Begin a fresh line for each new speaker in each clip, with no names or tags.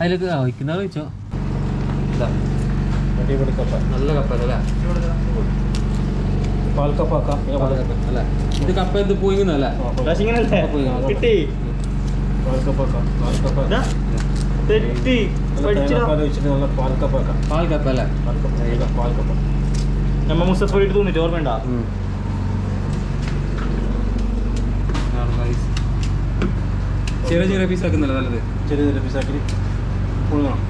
അതിലേക്ക് വയ്ക്കുന്ന വെച്ചോ നല്ല കപ്പ അല്ലേ?
പാൽ കപ്പ ആക്കാം.
ഇത് കപ്പ എന്ത്
പോയിക്കുന്നല്ലേ കിട്ടി.
പാൽ കപ്പ ആക്കാം. പാൽ കപ്പ
ഇതാ, തെറ്റി.
നല്ല
പഠിച്ചിടാ
തേങ്ങാപ്പാൽ ഒഴിച്ചിട്ട് നല്ല പാൽ കപ്പ ആക്കാം.
പാൽ കപ്പ അല്ലേ
പാൽ കപ്പ ഇതാ പാൽ കപ്പ
നമ്മ മുസഫറിട്ട് തോന്നിട്ട് ഓർമ്മണ്ട
ഉം. ഇതാണ് guys. ചെറിയ ചെറിയ പീസ് ആക്കുന്നല്ലേ നല്ലത്?
ചെറിയ ചെറിയ പീസാക്കി പുഴുങ്ങണം.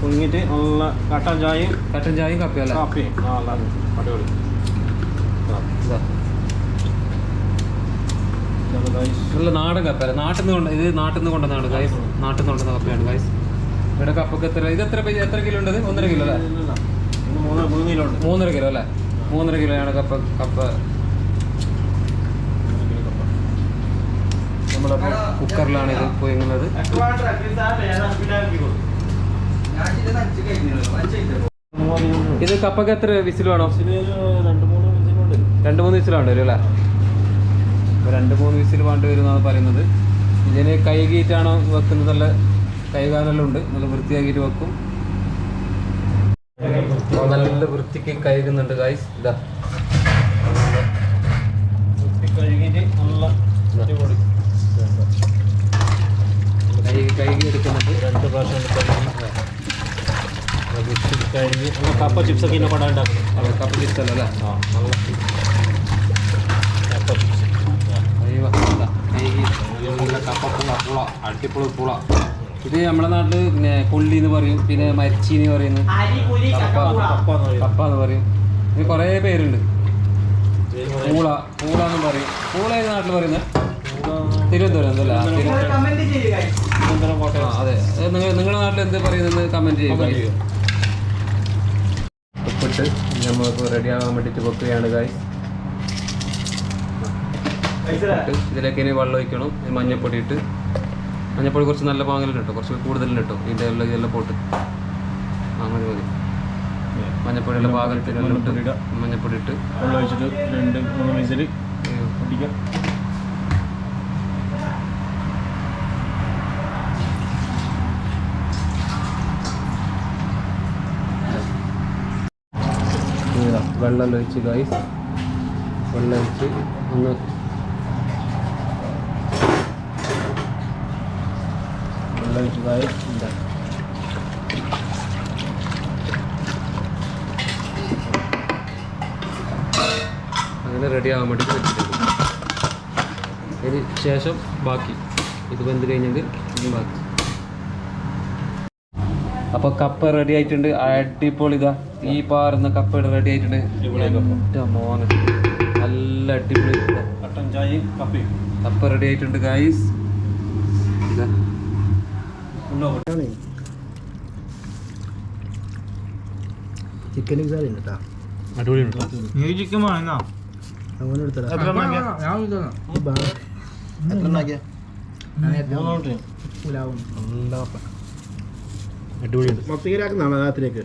പുഴുങ്ങിയിട്ട് നല്ല കട്ടൻ ചായയും
കട്ടൻ ചായയും കപ്പയല്ല
അല്ല? ആ നല്ല അടിപൊളി. നല്ല
നാടൻ കപ്പയല്ല നാട്ടിൽ നിന്ന് കൊണ്ട് ഇത് നാട്ടിൽ നിന്ന് കൊണ്ടുവന്നാണ് ഗൈസ് നാട്ടിൽ നിന്ന് കൊണ്ടുവന്ന കപ്പയാണ് ഗൈസ് ഇവിടെ കപ്പക്ക് എത്ര ഇത് എത്ര എത്ര കിലോ ഉണ്ട്? ഒന്നര കിലോ അല്ലേ? മൂന്നര കിലോ അല്ലേ? മൂന്നര കിലോയാണ് കപ്പ കപ്പ
നമ്മളപ്പോൾ
കുക്കറിലാണ് ഇത് പോയിരുന്നത് ഇത് കപ്പക്ക് എത്ര വിസിൽ വേണം?
രണ്ട് മൂന്ന്
മൂന്ന് വിസിൽ വേണ്ടി വരും അല്ലേ രണ്ട് മൂന്ന് വിസിൽ വേണ്ടി വരും എന്നാണ് പറയുന്നത്. ഇതിന് കൈകിയിട്ടാണോ വെക്കുന്നത്. നല്ല കൈകാലെല്ലാം ഉണ്ട്. നല്ല വൃത്തിയാക്കിയിട്ട് വെക്കും. നല്ല വൃത്തിക്ക് കഴുകുന്നുണ്ട് ഗൈസ് ഇതാ.
നല്ല കപ്പ ചിപ്സ് ഒക്കെ ഇന്നെ കൊണ്ടാണ്ടാക്കുന്നത്
അപ്പോൾ കപ്പ ചിപ്സ് അല്ല അല്ലേ
ആ നല്ല കപ്പ ചിപ്സ്
അയ്യോ, ഇതാ, കഴുകി നല്ല കപ്പ പുള പുള അടിപൊളി പുള ഇത് നമ്മുടെ നാട്ടിൽ പിന്നെ കൊള്ളി എന്ന് പറയും പിന്നെ മരിച്ചി എന്ന് പറയുന്നു കപ്പ
എന്ന് പറയും
ഇത് കുറേ പേരുണ്ട് പൂള പൂള എന്ന് പറയും പൂള ഏത് നാട്ടിൽ പറയുന്നത് തിരുവനന്തപുരം എന്തല്ല
തിരുവനന്തപുരം
അതെ. നിങ്ങൾ നിങ്ങളുടെ നാട്ടിൽ എന്ത് പറയുന്നത് കമന്റ് ചെയ്യുക.
ചെയ്യൂ.
ഉപ്പിട്ട് നമുക്ക് റെഡി ആവാൻ വേണ്ടിയിട്ട് വെക്കുകയാണ് കായ് ഇതിലേക്ക് ഇനി വെള്ളം ഒഴിക്കണം. ഈ മഞ്ഞപ്പൊടി ഇട്ട് മഞ്ഞപ്പൊടി കുറച്ച് നല്ല പാങ്ങലിട്ട് കേട്ടോ. കുറച്ച് കൂടുതലുണ്ട് കേട്ടോ. ഇതിന്റെ എല്ലാം ഇതെല്ലാം പോട്ട്. അങ്ങനെ മതി. മഞ്ഞപ്പൊടിയുള്ള പാകത്തിന്
മഞ്ഞപ്പൊടി
ഇട്ട്
ഇടുക.
മഞ്ഞപ്പൊടി ഇട്ട്
വെള്ളം ഒഴിച്ചിട്ട് രണ്ട് മൂന്ന് വിസിൽ
വെള്ളം ഒഴിച്ച് ഗൈസ് വെള്ളം ഒഴിച്ച് ഒന്ന്
വെള്ളം
ഗൈസ് അങ്ങനെ റെഡി ആവാൻ വേണ്ടി വെച്ചിട്ടുണ്ട്. ഇതിന് ശേഷം ബാക്കി. ഇത് വെന്ത് കഴിഞ്ഞെങ്കിൽ ഇനി ബാക്കി. അപ്പോൾ കപ്പ റെഡി ആയിട്ടുണ്ട്. അടിപൊളി ഇതാ. ഈ പാറുന്ന കപ്പ റെഡി ആയിട്ടുണ്ട്. മോനെ. നല്ല അടിപൊളി കപ്പ്
കട്ടൻ ചായയും കപ്പയും
കപ്പ റെഡി ആയിട്ടുണ്ട് ഇതാ.
ചിക്കൻ കേട്ടാ.
അടിപൊളിയുണ്ട്
നീ ചിക്കൻ
അങ്ങനെ എടുത്തടാ മത്തിക്കരാക്കുന്നതാണ് രാത്രിയൊക്കെ.